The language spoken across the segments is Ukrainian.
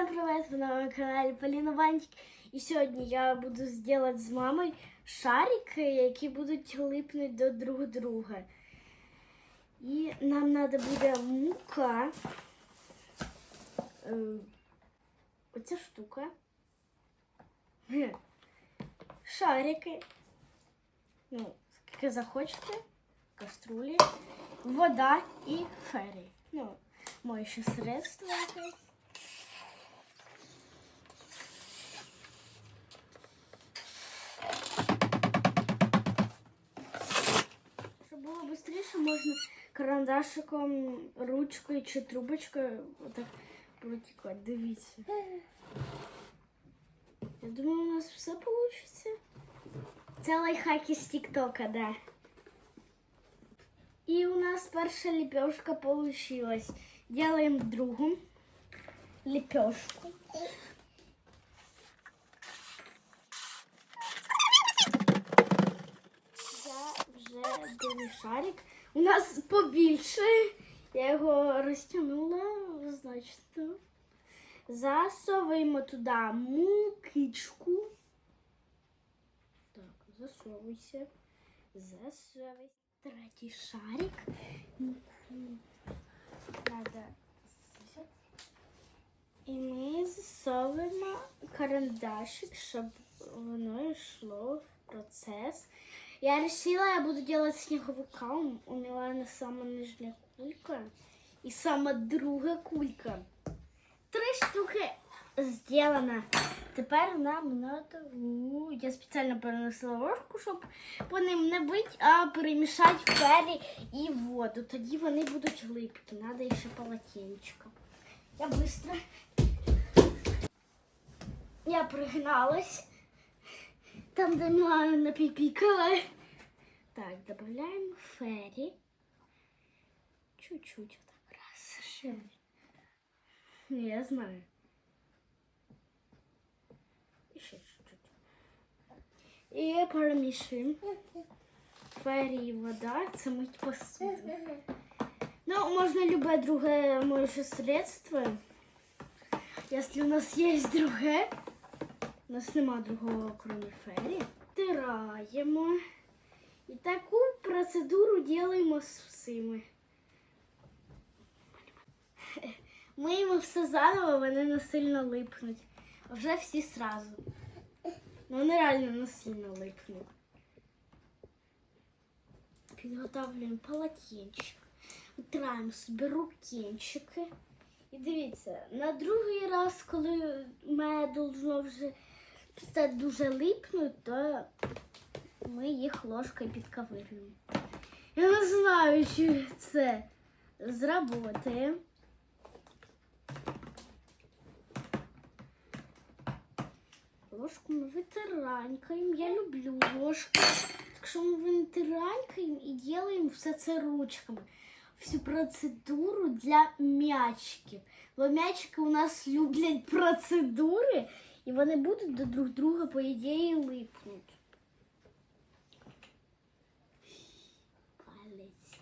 Всем привет! Вы на моем канале Полина Вантик. І сьогодні я буду зробити з мамою шарики, які будуть липнути до друг друга. І нам треба буде мука. Е, Оця штука. Шарики. Ну, скільки захочете. Каструлі. Вода і фері. Ну, моюче средство якесь. Щоб було швидше, можна карандашиком, ручкою чи трубочкою отак протікати. Дивіться. Я думаю, у нас все вийде. Це лайфхаки з Тіктока, да. І у нас перша лепешка получилась. Делаем другу лепешку. Вже шарик. У нас побільше. Я його розтягнула, значить. Засовуємо туди мукичку. Так, засовуйся. Засовуйся. Третій шарик. Надо. І ми засовуємо карандашик, щоб воно йшло в процес. Я вирішила, я буду делать снеговика. У Мілани сама нижня кулька і сама друга кулька. Три штуки зроблено. Тепер нам. Ну, Я спеціально перенесла ложку, щоб по ним не бити, а перемішати фері і воду. Тоді вони будуть липкі. Треба ще полотенечко. Я швидко. Я пригналась. Там, де Мілана напіпікала. Так, додаємо фері. Чуть-чуть отак раз. Ще. Ні, Я знаю. І ще чуть-чуть. І перемішуємо. Фері і вода. Це мить посуду. Ну, можна любе друге моє средство. Если у нас є друге, у нас нема другого, кроме фері. Втираємо. І таку процедуру робимо з всіми. Миємо все заново, вони не сильно липнуть. А вже всі сразу. Ну, вони реально не сильно липнуть. Підготовлюємо полотенчик. Витираємо собі рукенчики. І дивіться, на другий раз, коли мене должно вже все дуже липнуть, то ми їх ложкою підковирюємо. Я не знаю, чи це зработає. Ложку ми витиранькаємо. Я люблю ложку. Так що ми витиранькаємо і робимо все це ручками. Всю процедуру для м'ячиків. Бо м'ячики у нас люблять процедури, І вони будуть до друг друга, по ідеї, липнуть. Палець.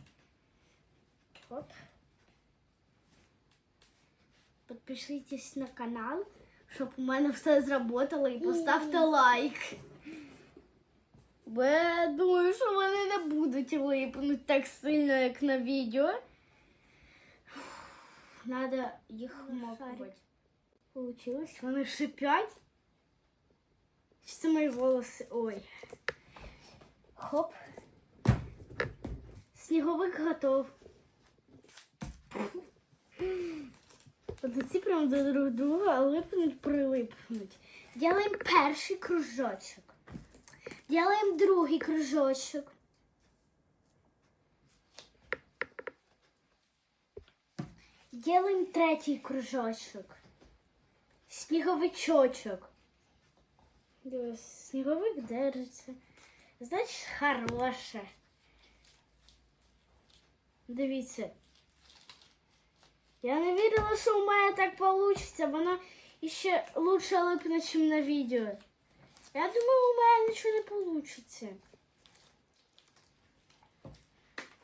Оп. Підпишитесь на канал, щоб у мене все зработало, і поставте лайк. Бо я думаю, що вони не будуть липнуть так сильно, як на відео. Надо їх мокнути. Получилось. Вони шипять. Чи Це мої волоси. Ой. Хоп. Сніговик готов. От ці прям до друг друга липнуть, прилипнуть. Ділаємо перший кружочок. Делаем другий кружочок. Делаем третій кружочок. Сніговичочок. Дивись, Сніговик держиться. Значить, хороше. Дивіться. Я не вірила, що у мене так вийде. Воно ще лучше липне, ніж на відео. Я думаю, у мене нічого не вийде.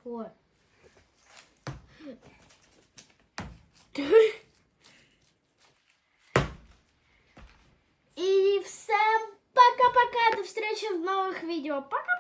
О. відео. Пока!